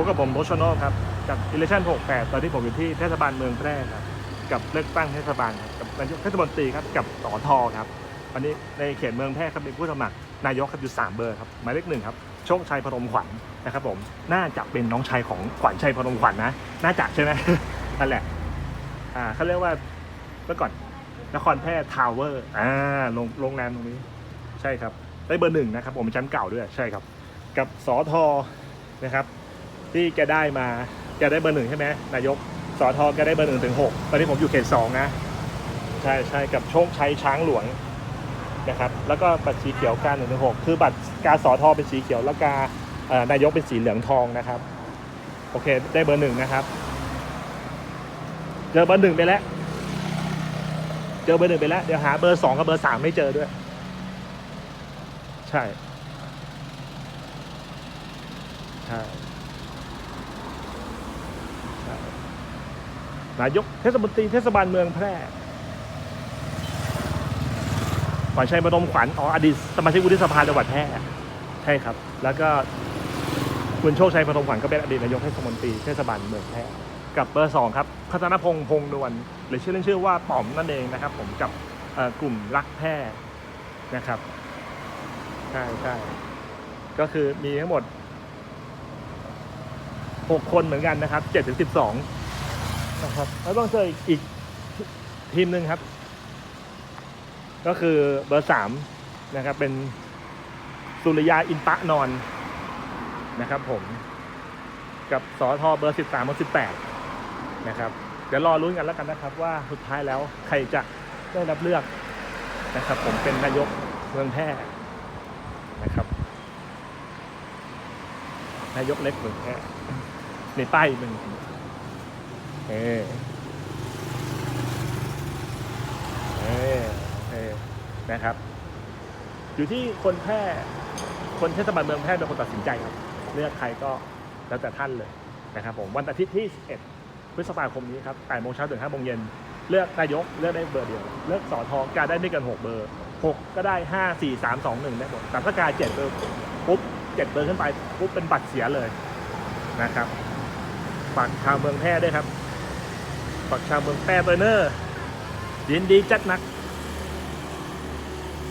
พบกับผมโบชโนครับ กับอิเลชั่น68 ตอนที่ผมอยู่ที่เทศบาลเมืองแพร่ครับ กับเลือกตั้งเทศบาลครับกับนายกเทศมนตรีครับ กับสอทอครับ วันนี้ในเขตเมืองแพร่ครับมีผู้สมัครนายกครับอยู่ 3 เบอร์ครับ หมายเลขหนึ่งครับ โชคชัยพนมขวัญนะครับผม น่าจะเป็นน้องชายของขวัญชัยพนมขวัญนะ น่าจะใช่ไหมนั่นแหละ อ่าเขาเรียกว่าเมื่อก่อนนครแพร่ทาวเวอร์ อ่า โรงโรงแรมตรงนี้ ใช่ครับ ได้เบอร์หนึ่งนะครับ ผมเป็นแชมป์เก่าด้วย ใช่ครับ กับสอทอนะครับ ที่แกได้มาแกได้เบอร์หนึ่งใช่ไหมนายกสอทอแกได้เบอร์หนึ่งถึงหกตอนนี้ผมอยู่เขตสองนะ ใช่ใช่กับโชคชัยช้างหลวงนะครับแล้วก็บัตรสีเขียวการหนึ่งถึงหกคือบัตรการสอทอเป็นสีเขียวแล้วกานายกเป็นสีเหลืองทองนะครับโอเคได้เบอร์หนึ่งนะครับ เจอเบอร์หนึ่งไปแล้ว เจอเบอร์หนึ่งไปแล้วเดี๋ยวหาเบอร์สองกับเบอร์สามไม่เจอด้วย ใช่ ใช่ใช่ นายกเทศมนตรีเทศบาลเมืองแพร่ขวัญชัยบรมขวัญอ๋ออดีตสมาชิกวุฒิสภาจังหวัดแพร่ใช่ครับ แล้วก็คุณโชคชัยปฐมขวัญก็เป็นอดีตนายกเทศมนตรีเทศบาลเมืองแพร่กับเบอร์สองครับพัฒนพงษ์พงษ์นวลหรือชื่อเล่นชื่อว่าป๋อมนั่นเองนะครับ ผมกับกลุ่มรักแพร่นะครับใช่ใช่ก็คือมีทั้งหมดหกคนเหมือนกันนะครับเจ็ดถึงสิบสอง นะครับ แล้วต้องเจออีกอีกทีมหนึ่งครับ ก็คือเบอร์สามนะครับ เป็นสุริยาอินตะนอนนะครับ ผม กับสอทอเบอร์สิบสามเบอร์สิบแปดนะครับ เดี๋ยวรอรุ้นกันแล้วกันนะครับ ว่าสุดท้ายแล้วใครจะได้รับเลือกนะครับ ผมเป็นนายกเมืองแพร่นะครับ นายกเล็กเมืองแพร่ในป้ายหนึ่ง เออเออเออนะครับ อยู่ที่คนแพร่คนเทศบาลเมืองแพร่เป็นคนตัดสินใจครับ เลือกใครก็แล้วแต่ท่านเลยนะครับผมวันอาทิตย์ที่ 11 พฤษภาคมนี้ครับ8โมงเช้าถึง5โมงเย็น เลือกนายกเลือกได้เบอร์เดียว เลือกสอทอการได้ไม่เกิน 6 เบอร์ 6 ก็ได้ 5 4 3 2 1 ได้หมดแต่ถ้าการ7เบอร์ปุ๊บ7เบอร์ขึ้นไปปุ๊บเป็นบัตรเสียเลยนะครับฝากชาวเมืองแพร่ด้วยครับ ฝากชาวเมืองแปร่เบอร์เนอร์ยินดีจัดหนัก